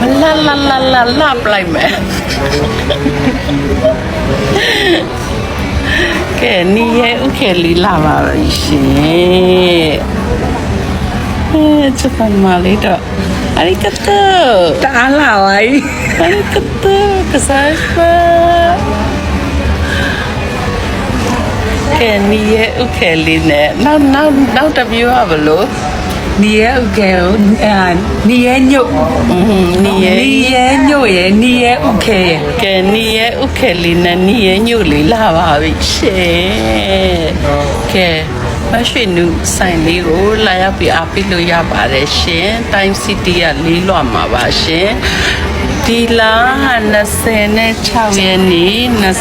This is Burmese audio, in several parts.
မလာလာလာလာလာပလိုက်မယ်ကဲနီရဲ့ဥခေလီလာပါပြီရှင်အဲချက်ပါမလေးတော့အရိကတောတအားလာဝိုင်းအရိကတောကစားပါကဲနီရဲ့ဥခေလီနဲ့နောက်နောက်နောက်တစ်မျိုးကဘလို့ နီရဲဥကဲကိုအာနီရဲညုတ်နီရဲ့နီရဲညုတ်ရဲ့နီရဲဥကဲရဲ့ကဲနီရဲ့ဥခဲလေးနဲ့နီရဲ့ညို့လေးလာပါပြီရှင်ကဲမရွှေနုဆိုင်လေးကိုလာရောက်ပြီးအားပေးလို့ရပါတယ်ရှင်တိုင်းစီတီကလေးလွှတ်မှာပါရှင် ဒီလာ26ရက်နေ့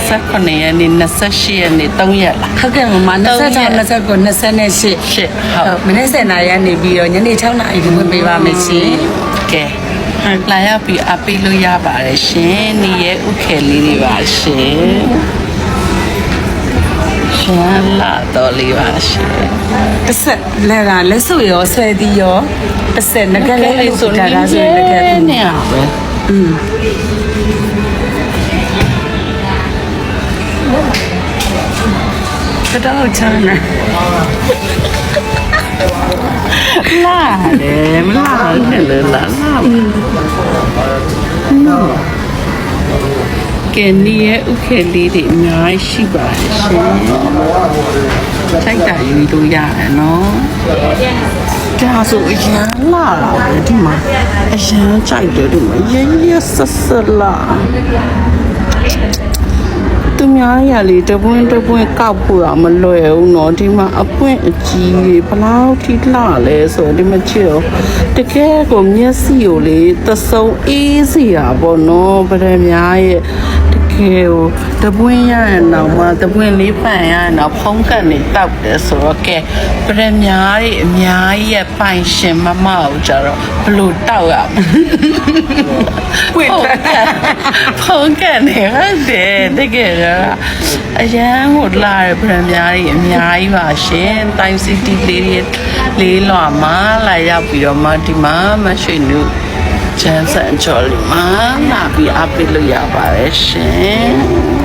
29ရက်နေ့28ရက်နေ့3ရက်လားဟုတ်ကဲ့မမ26 29 28ရှစ်ဟုတ်မနေ့စနေရနေပြီးတော့ညနေ6နာရီဒီဝင်ပေးပါမယ်ရှင်ကဲလာရောက်ပြီးအားပေးလို့ရပါတယ်ရှင်နီရဲ့ဥခဲလေးတွေပါရှင်ရှင်လာတော်လေးပါရှင်တစ်ဆက်လက်ကလက်စုပ်ရောဆွဲသည်ရောတစ်ဆက်ငကလေးလေးဆိုတာကဆိုရင်တကယ်နဲ့ပဲ တော့ချမ်းနေလာတယ်မလာနဲ့လေလာလာကဲနီရဲ့ဥခဲလေးတွေအများကြီးရှိပါတယ်ရှင်ထိုက်တာယူလို့ရတယ်နော် ဒါဆိုအရန်လာတာပဲဒီမှာအရန်ကြိုက်တယ်ဒီမှာရရဆက်ဆက်လာသူများရလေတပွန်းတပွန်းကောက်ဖို့တော့မလွယ်ဘူးเนาะဒီမှာအပွင့်အကြီးကြီးဘလောက်ထိလှလဲဆိုတော့ဒီမှာချစ်တော့တကယ်ကိုမျက်စိကိုလေသစုံအေးစီတာပေါ့เนาะဗရမများရဲ့ တကယ်ကိုတပွန်းရရင်တော့မှတပွန်းလေးပန်ရရင်တော့ဖုံးကန်နေတောက်တယ်ဆိုတော့ကဲဗရမများရဲ့အများကြီးရဲ့ပိုင်ရှင်မမကိုကြတော့ဘလို့တောက်ရမလဲပွင့်တယ်ဖုန်းကန်နေဟုတ်တယ်တကယ်တော့အရန်ကိုလာတဲ့ဗရန်များကြီးအများကြီးပါရှင်တိုင်းစီတီလေးတွေလေးလွာမှာလာရောက်ပြီးတော့မှဒီမှာမရွှေနု ချမ်းစံချော်လီမှာလာပြီးအပ်ပြီးလို့ရပါတယ်ရှင်